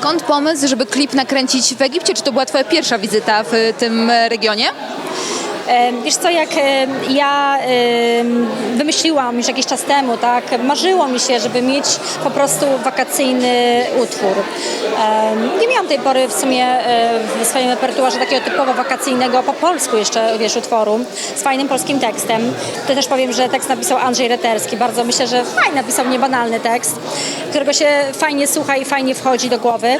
skąd pomysł, żeby klip nakręcić w Egipcie? Czy to była twoja pierwsza wizyta w tym regionie? E, Wiesz co, jak e, ja e, wymyśliłam już jakiś czas temu, tak, marzyło mi się, żeby mieć po prostu wakacyjny utwór. Nie miałam tej pory w sumie e, w swoim repertuarze takiego typowo wakacyjnego, po polsku jeszcze, wiesz, utworu, z fajnym polskim tekstem. To też powiem, że tekst napisał Andrzej Reterski, bardzo myślę, że fajnie napisał, niebanalny tekst, którego się fajnie słucha i fajnie wchodzi do głowy.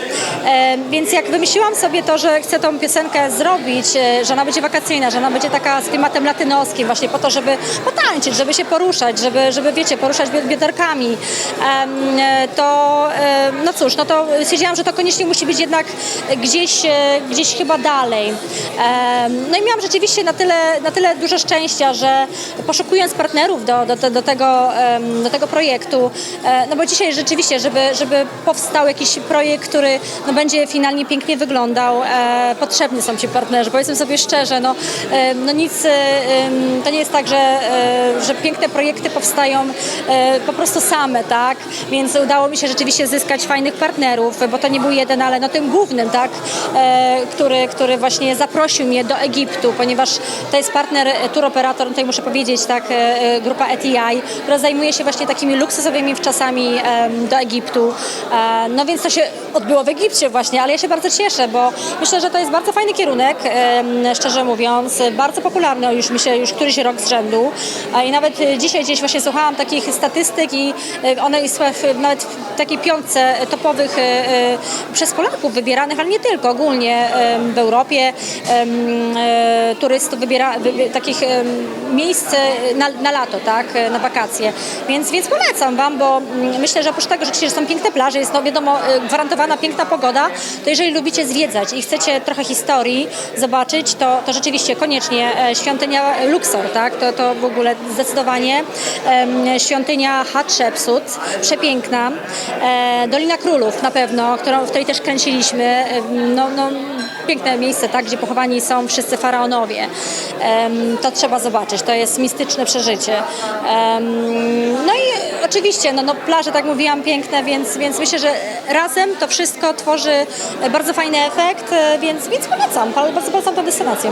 Więc jak wymyśliłam sobie to, że chcę tą piosenkę zrobić, e, że ona będzie wakacyjna, że ona będzie taka z klimatem latynoskim, właśnie po to, żeby potańczyć, żeby się poruszać, żeby, żeby wiecie, poruszać biod- bioderkami, e, to e, no cóż, no to stwierdziłam, że to koniecznie musi być jednak gdzieś, e, gdzieś chyba dalej. No i miałam rzeczywiście na tyle, na tyle dużo szczęścia, że poszukując partnerów do, do, do, tego, do tego projektu, no bo dzisiaj rzeczywiście, żeby, żeby powstał jakiś projekt, który no, będzie finalnie pięknie wyglądał, potrzebni są ci partnerzy. Powiedzmy sobie szczerze, no, no nic, to nie jest tak, że, że piękne projekty powstają e, po prostu same, tak? Więc udało mi się rzeczywiście zyskać fajnych partnerów, bo to nie był jeden, ale no tym głównym, tak? E, który, który właśnie zaprosił mnie do Egiptu, ponieważ to jest partner, e, tour operator, tutaj muszę powiedzieć, tak, grupa ETI, która zajmuje się właśnie takimi luksusowymi wczasami do Egiptu. No więc to się odbyło w Egipcie właśnie, ale ja się bardzo cieszę, bo myślę, że to jest bardzo fajny kierunek, szczerze mówiąc, bardzo popularny już myślę, już któryś rok z rzędu. I nawet dzisiaj gdzieś właśnie słuchałam takich statystyk i e, one są nawet w takiej piątce topowych e, e, przez Polaków wybieranych, ale nie tylko, ogólnie w Europie turystów wybiera wybi- takich miejsc na, na lato, tak, na wakacje. Więc, więc polecam Wam, bo mm, myślę, że oprócz tego, że są piękne plaże, jest no wiadomo gwarantowana piękna pogoda, to jeżeli lubicie zwiedzać i chcecie trochę historii zobaczyć, to, to rzeczywiście koniecznie świątynia Luxor, tak, to, to w ogóle zdecydowanie em, świątynia Hatshepsut, przepiękna, e, Dolina Królów na pewno, którą, w której też kręciliśmy, no, no, piękne miejsce, tak, gdzie pochowani są wszyscy faraonowie. To trzeba zobaczyć, to jest mistyczne przeżycie. No i oczywiście, no, no plaże, tak mówiłam, piękne, więc, więc myślę, że razem to wszystko tworzy bardzo fajny efekt, e, więc, więc polecam, bardzo polecam tę destynację.